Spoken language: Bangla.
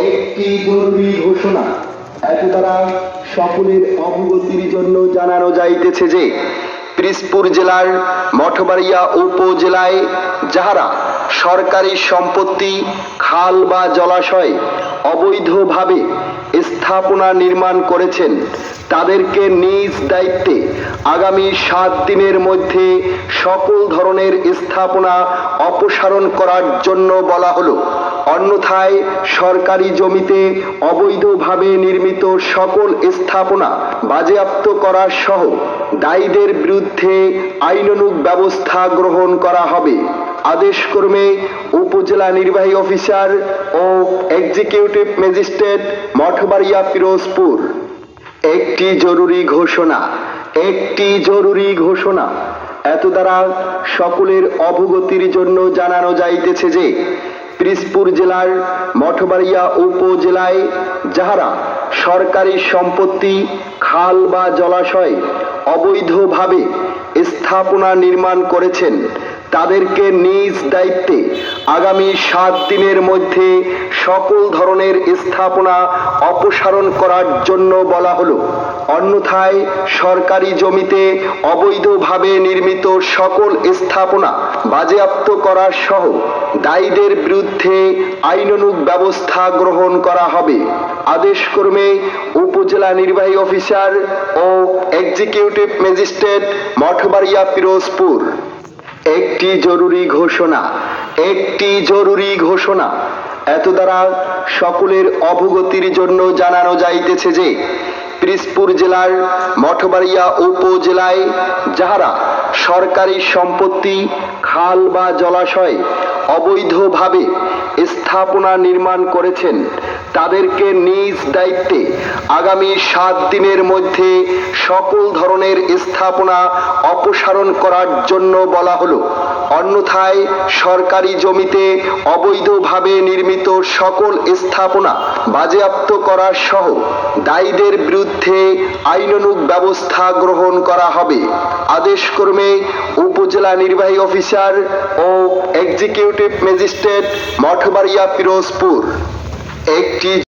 একটি জরুরি ঘোষণা এত দ্বারা সকলের অবগতির জন্য জানানো যাইতেছে যে, পিরিজপুর জেলার মঠবাড়িয়া উপজেলায় যাহারা সরকারি সম্পত্তি, খাল বা জলাশয় অবৈধভাবে স্থাপনা নির্মাণ করেছেন, তাদেরকে নিজ দায়িত্বে আগামী সাত দিনের মধ্যে সকল ধরনের স্থাপনা অপসারণ করার জন্য বলা হলো। অন্যথায় সরকারি জমিতে অবৈধভাবে নির্মিত সকল স্থাপনা বাজেয়াপ্ত করা সহ দায়ীদের বিরুদ্ধে আইনানুগ ব্যবস্থা গ্রহণ করা হবে। আদেশক্রমে উপজেলা নির্বাহী অফিসার ও এক্সিকিউটিভ ম্যাজিস্ট্রেট মঠবাড়িয়া পিরোজপুর। একটি জরুরি ঘোষণা, একটি জরুরি ঘোষণা। এত দ্বারা সকলের অবগতির জন্য জানানো যাইতেছে যে পিরিজপুর জেলার মঠবাড়িয়া উপজেলায় যাহারা সরকারি সম্পত্তি, খাল বা জলাশয় অবৈধভাবে স্থাপনা নির্মাণ করেছেন, তাদেরকে নিজ দায়িত্বে আগামী সাত দিনের মধ্যে সকল ধরনের স্থাপনা অপসারণ করার জন্য বলা হলো। অন্যথায় সরকারি জমিতে অবৈধভাবে নির্মিত সকল স্থাপনা বাজেয়াপ্ত করার সহ দায়ীদের বিরুদ্ধে আইনানুগ ব্যবস্থা গ্রহণ করা হবে। আদেশক্রমে উপজেলা নির্বাহী অফিসার ও এক্সিকিউটিভ ম্যাজিস্ট্রেট মঠবাড়িয়া পিরোজপুর। একটি জরুরি ঘোষণা, একটি জরুরি ঘোষণা এত দ্বারা সকলের অবগতির জন্য জানানো যাইতেছে যে, পিরিজপুর জেলার মঠবাড়িয়া উপজেলায় যাহারা সরকারি সম্পত্তি, খাল বা জলাশয় অবৈধভাবে স্থাপনা নির্মাণ করেছেন, তাদেরকে নিজ দায়িত্বে আগামী সাত দিনের মধ্যে সকল ধরনের স্থাপনা অপসারণ করার জন্য বলা হলো। অন্যথায় সরকারি জমিতে অবৈধভাবে নির্মিত সকল স্থাপনা বাজেয়াপ্ত করা সহ দায়ীদের বিরুদ্ধে আইনানুগ ব্যবস্থা গ্রহণ করা হবে। আদেশক্রমে উপজেলা নির্বাহী অফিসার ও এক্সিকিউটিভ ম্যাজিস্ট্রেট মঠবাড়িয়া পিরোজপুর। একটি